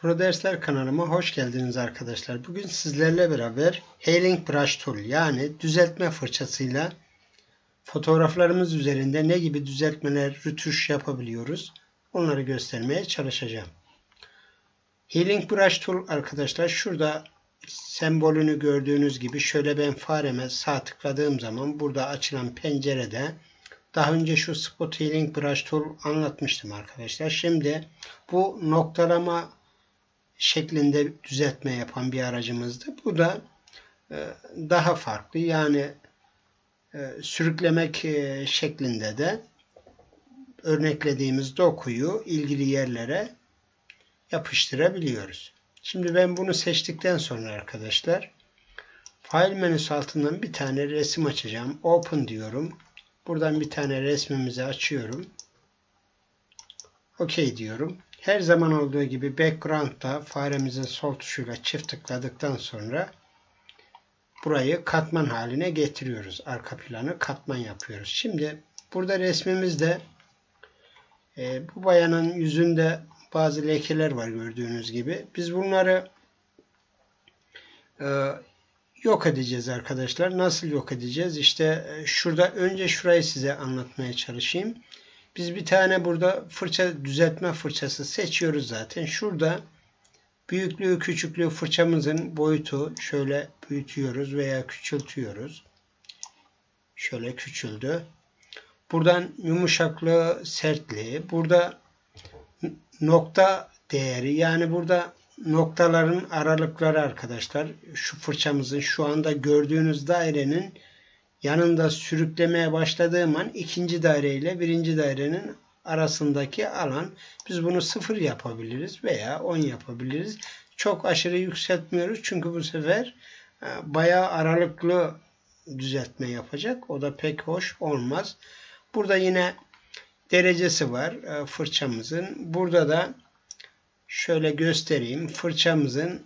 Pro Dersler kanalıma hoş geldiniz arkadaşlar. Bugün sizlerle beraber Healing Brush Tool yani düzeltme fırçasıyla fotoğraflarımız üzerinde ne gibi düzeltmeler, rütuş yapabiliyoruz onları göstermeye çalışacağım. Healing Brush Tool arkadaşlar şurada sembolünü gördüğünüz gibi şöyle ben fareme sağ tıkladığım zaman burada açılan pencerede daha önce şu Spot Healing Brush Tool anlatmıştım arkadaşlar. Şimdi bu noktalama şeklinde düzeltme yapan bir aracımızdı. Bu da e, daha farklı yani e, sürüklemek e, şeklinde de örneklediğimiz dokuyu ilgili yerlere yapıştırabiliyoruz. Şimdi ben bunu seçtikten sonra arkadaşlar File menüsü altından bir tane resim açacağım. Open diyorum. Buradan bir tane resmimizi açıyorum. OK diyorum. Her zaman olduğu gibi background'da faremizin sol tuşuyla çift tıkladıktan sonra burayı katman haline getiriyoruz. Arka planı katman yapıyoruz. Şimdi burada resmimizde e, bu bayanın yüzünde bazı lekeler var gördüğünüz gibi. Biz bunları e, yok edeceğiz arkadaşlar. Nasıl yok edeceğiz? İşte e, şurada önce şurayı size anlatmaya çalışayım. Biz bir tane burada fırça düzeltme fırçası seçiyoruz zaten. Şurada büyüklüğü küçüklüğü fırçamızın boyutu şöyle büyütüyoruz veya küçültüyoruz. Şöyle küçüldü. Buradan yumuşaklığı, sertliği. Burada nokta değeri yani burada noktaların aralıkları arkadaşlar. Şu fırçamızın şu anda gördüğünüz dairenin yanında sürüklemeye başladığım an ikinci daire ile birinci dairenin arasındaki alan biz bunu sıfır yapabiliriz veya 10 yapabiliriz. Çok aşırı yükseltmiyoruz çünkü bu sefer e, bayağı aralıklı düzeltme yapacak. O da pek hoş olmaz. Burada yine derecesi var e, fırçamızın. Burada da şöyle göstereyim. Fırçamızın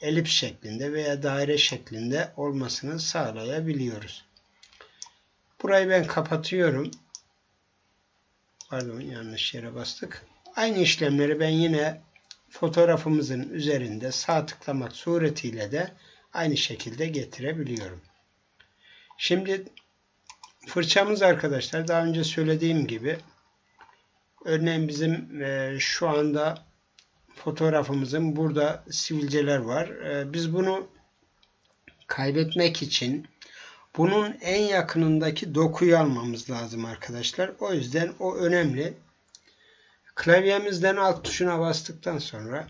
elips şeklinde veya daire şeklinde olmasını sağlayabiliyoruz. Burayı ben kapatıyorum. Pardon yanlış yere bastık. Aynı işlemleri ben yine fotoğrafımızın üzerinde sağ tıklamak suretiyle de aynı şekilde getirebiliyorum. Şimdi fırçamız arkadaşlar daha önce söylediğim gibi örneğin bizim e, şu anda fotoğrafımızın burada sivilceler var. Ee, biz bunu kaybetmek için bunun en yakınındaki dokuyu almamız lazım arkadaşlar. O yüzden o önemli. Klavyemizden alt tuşuna bastıktan sonra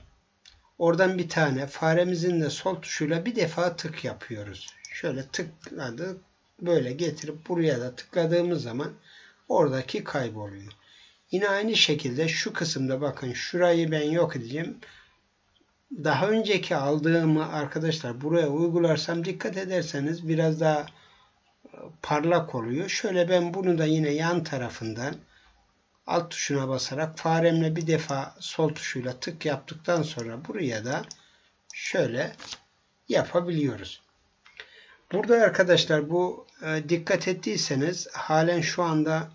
oradan bir tane faremizin de sol tuşuyla bir defa tık yapıyoruz. Şöyle tıkladık. Böyle getirip buraya da tıkladığımız zaman oradaki kayboluyor. Yine aynı şekilde şu kısımda bakın şurayı ben yok edeceğim. Daha önceki aldığımı arkadaşlar buraya uygularsam dikkat ederseniz biraz daha parlak oluyor. Şöyle ben bunu da yine yan tarafından alt tuşuna basarak faremle bir defa sol tuşuyla tık yaptıktan sonra buraya da şöyle yapabiliyoruz. Burada arkadaşlar bu e, dikkat ettiyseniz halen şu anda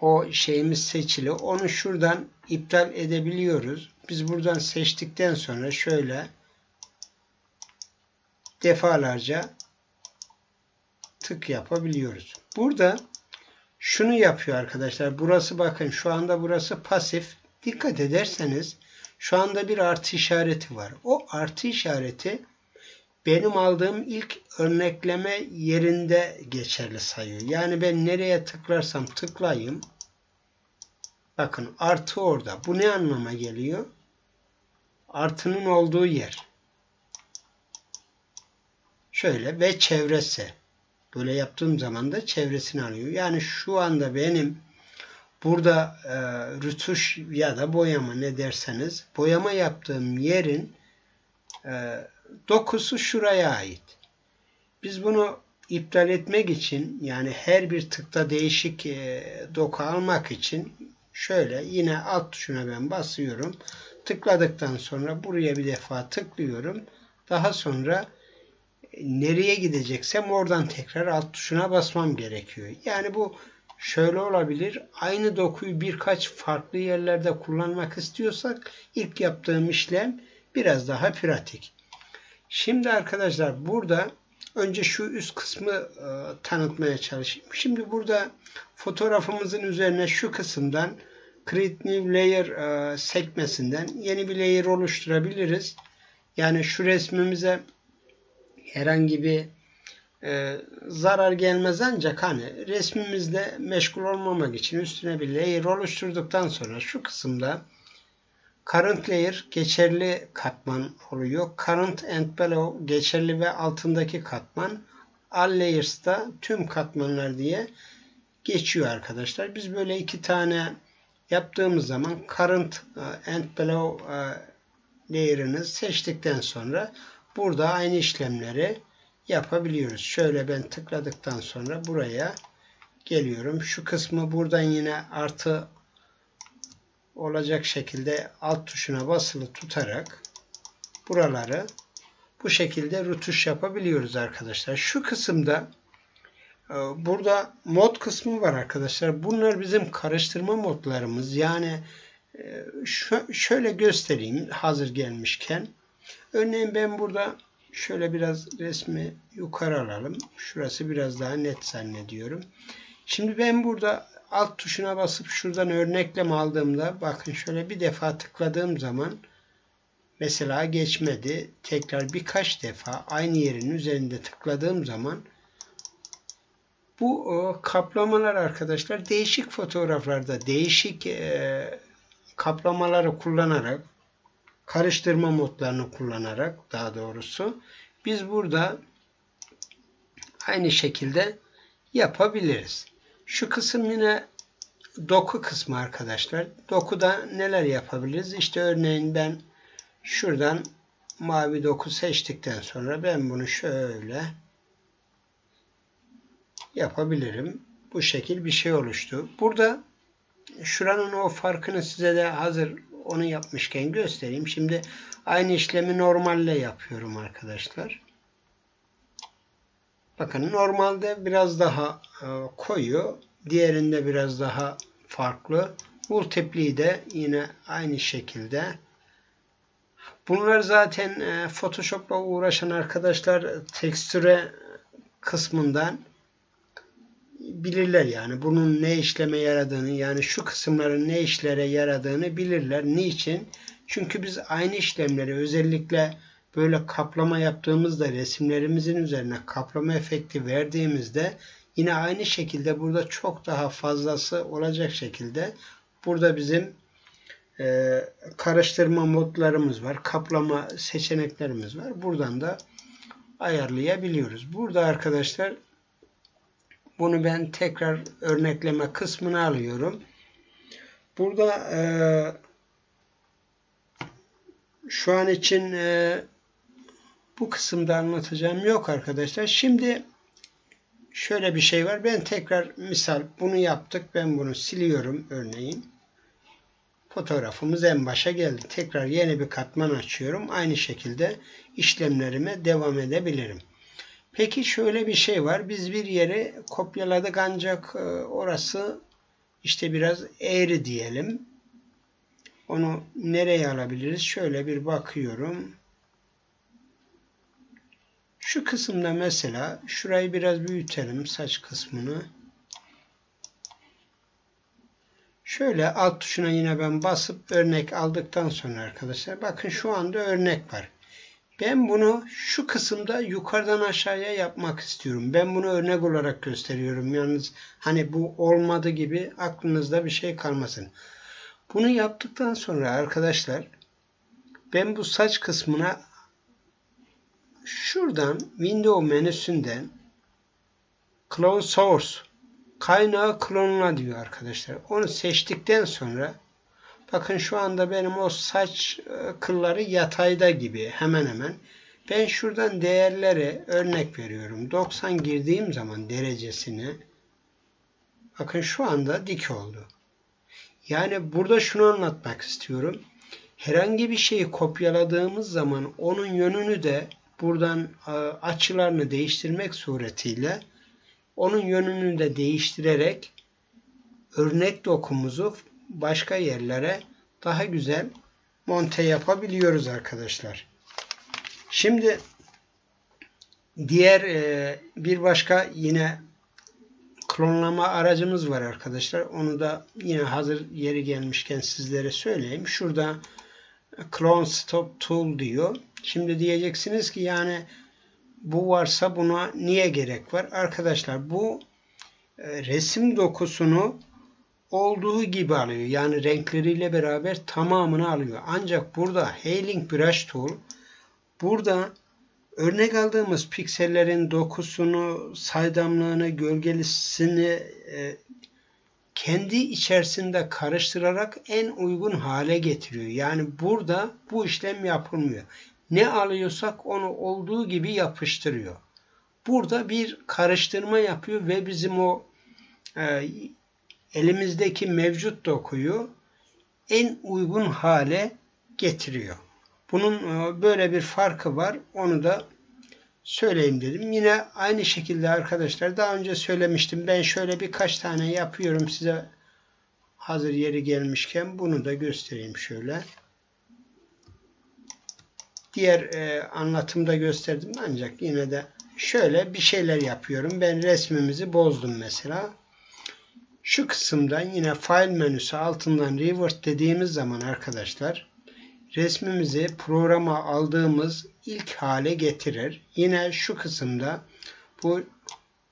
o şeyimiz seçili. Onu şuradan iptal edebiliyoruz. Biz buradan seçtikten sonra şöyle defalarca tık yapabiliyoruz. Burada şunu yapıyor arkadaşlar. Burası bakın şu anda burası pasif. Dikkat ederseniz şu anda bir artı işareti var. O artı işareti benim aldığım ilk örnekleme yerinde geçerli sayıyor. Yani ben nereye tıklarsam tıklayayım. Bakın artı orada. Bu ne anlama geliyor? Artının olduğu yer. Şöyle ve çevresi. Böyle yaptığım zaman da çevresini alıyor. Yani şu anda benim burada e, rütuş ya da boyama ne derseniz boyama yaptığım yerin e, dokusu şuraya ait. Biz bunu iptal etmek için yani her bir tıkta değişik e, doku almak için şöyle yine alt tuşuna ben basıyorum. Tıkladıktan sonra buraya bir defa tıklıyorum. Daha sonra nereye gideceksem oradan tekrar alt tuşuna basmam gerekiyor. Yani bu şöyle olabilir. Aynı dokuyu birkaç farklı yerlerde kullanmak istiyorsak ilk yaptığım işlem biraz daha pratik. Şimdi arkadaşlar burada önce şu üst kısmı e, tanıtmaya çalışayım. Şimdi burada fotoğrafımızın üzerine şu kısımdan Create New Layer e, sekmesinden yeni bir layer oluşturabiliriz. Yani şu resmimize herhangi bir e, zarar gelmez ancak hani resmimizde meşgul olmamak için üstüne bir layer oluşturduktan sonra şu kısımda current layer geçerli katman oluyor. Current and below geçerli ve altındaki katman. All layers da tüm katmanlar diye geçiyor arkadaşlar. Biz böyle iki tane yaptığımız zaman current e, and below e, layer'ını seçtikten sonra burada aynı işlemleri yapabiliyoruz. Şöyle ben tıkladıktan sonra buraya geliyorum. Şu kısmı buradan yine artı olacak şekilde alt tuşuna basılı tutarak buraları bu şekilde rutuş yapabiliyoruz arkadaşlar. Şu kısımda e, burada mod kısmı var arkadaşlar. Bunlar bizim karıştırma modlarımız. Yani e, şöyle göstereyim hazır gelmişken. Örneğin ben burada Şöyle biraz resmi yukarı alalım. Şurası biraz daha net zannediyorum. Şimdi ben burada alt tuşuna basıp şuradan örneklem aldığımda bakın şöyle bir defa tıkladığım zaman mesela geçmedi. Tekrar birkaç defa aynı yerin üzerinde tıkladığım zaman bu o, kaplamalar arkadaşlar değişik fotoğraflarda değişik e, kaplamaları kullanarak karıştırma modlarını kullanarak daha doğrusu biz burada aynı şekilde yapabiliriz. Şu kısım yine doku kısmı arkadaşlar. Dokuda neler yapabiliriz? İşte örneğin ben şuradan mavi doku seçtikten sonra ben bunu şöyle yapabilirim. Bu şekil bir şey oluştu. Burada şuranın o farkını size de hazır onu yapmışken göstereyim. Şimdi aynı işlemi normalle yapıyorum arkadaşlar. Bakın normalde biraz daha e, koyu. Diğerinde biraz daha farklı. Multipli'yi de yine aynı şekilde. Bunlar zaten e, Photoshop'la uğraşan arkadaşlar tekstüre kısmından bilirler yani bunun ne işleme yaradığını yani şu kısımların ne işlere yaradığını bilirler. Niçin? Çünkü biz aynı işlemleri özellikle böyle kaplama yaptığımızda resimlerimizin üzerine kaplama efekti verdiğimizde yine aynı şekilde burada çok daha fazlası olacak şekilde burada bizim e, karıştırma modlarımız var. Kaplama seçeneklerimiz var. Buradan da ayarlayabiliyoruz. Burada arkadaşlar bunu ben tekrar örnekleme kısmına alıyorum. Burada e, şu an için e, bu kısımda anlatacağım yok arkadaşlar. Şimdi şöyle bir şey var. Ben tekrar misal bunu yaptık. Ben bunu siliyorum örneğin. Fotoğrafımız en başa geldi. Tekrar yeni bir katman açıyorum. Aynı şekilde işlemlerime devam edebilirim. Peki şöyle bir şey var. Biz bir yeri kopyaladık ancak e, orası işte biraz eğri diyelim. Onu nereye alabiliriz? Şöyle bir bakıyorum. Şu kısımda mesela şurayı biraz büyütelim saç kısmını. Şöyle alt tuşuna yine ben basıp örnek aldıktan sonra arkadaşlar bakın şu anda örnek var. Ben bunu şu kısımda yukarıdan aşağıya yapmak istiyorum. Ben bunu örnek olarak gösteriyorum. Yalnız hani bu olmadı gibi aklınızda bir şey kalmasın. Bunu yaptıktan sonra arkadaşlar ben bu saç kısmına şuradan Window menüsünden Clone Source kaynağı klonla diyor arkadaşlar. Onu seçtikten sonra Bakın şu anda benim o saç e, kılları yatayda gibi hemen hemen. Ben şuradan değerleri örnek veriyorum. 90 girdiğim zaman derecesini bakın şu anda dik oldu. Yani burada şunu anlatmak istiyorum. Herhangi bir şeyi kopyaladığımız zaman onun yönünü de buradan e, açılarını değiştirmek suretiyle onun yönünü de değiştirerek örnek dokumuzu başka yerlere daha güzel monte yapabiliyoruz arkadaşlar. Şimdi diğer e, bir başka yine klonlama aracımız var arkadaşlar. Onu da yine hazır yeri gelmişken sizlere söyleyeyim. Şurada Clone Stop Tool diyor. Şimdi diyeceksiniz ki yani bu varsa buna niye gerek var? Arkadaşlar bu e, resim dokusunu olduğu gibi alıyor. Yani renkleriyle beraber tamamını alıyor. Ancak burada Hailing Brush Tool burada örnek aldığımız piksellerin dokusunu, saydamlığını, gölgelisini e, kendi içerisinde karıştırarak en uygun hale getiriyor. Yani burada bu işlem yapılmıyor. Ne alıyorsak onu olduğu gibi yapıştırıyor. Burada bir karıştırma yapıyor ve bizim o e, elimizdeki mevcut dokuyu en uygun hale getiriyor. Bunun e, böyle bir farkı var. Onu da söyleyeyim dedim. Yine aynı şekilde arkadaşlar daha önce söylemiştim. Ben şöyle birkaç tane yapıyorum size hazır yeri gelmişken bunu da göstereyim şöyle. Diğer e, anlatımda gösterdim ancak yine de şöyle bir şeyler yapıyorum. Ben resmimizi bozdum mesela. Şu kısımdan yine file menüsü altından revert dediğimiz zaman arkadaşlar resmimizi programa aldığımız ilk hale getirir. Yine şu kısımda bu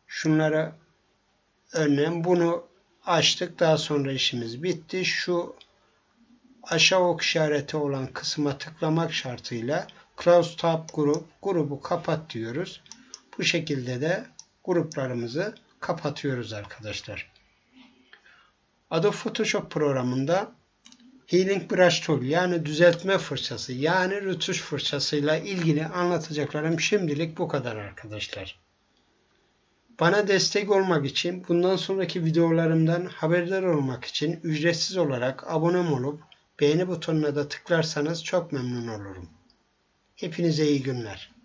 şunlara örneğin bunu açtık. Daha sonra işimiz bitti. Şu aşağı ok işareti olan kısma tıklamak şartıyla Close Tab grup grubu kapat diyoruz. Bu şekilde de gruplarımızı kapatıyoruz arkadaşlar. Adobe Photoshop programında Healing Brush Tool yani düzeltme fırçası yani rütuş fırçasıyla ilgili anlatacaklarım şimdilik bu kadar arkadaşlar. Bana destek olmak için bundan sonraki videolarımdan haberdar olmak için ücretsiz olarak abone olup beğeni butonuna da tıklarsanız çok memnun olurum. Hepinize iyi günler.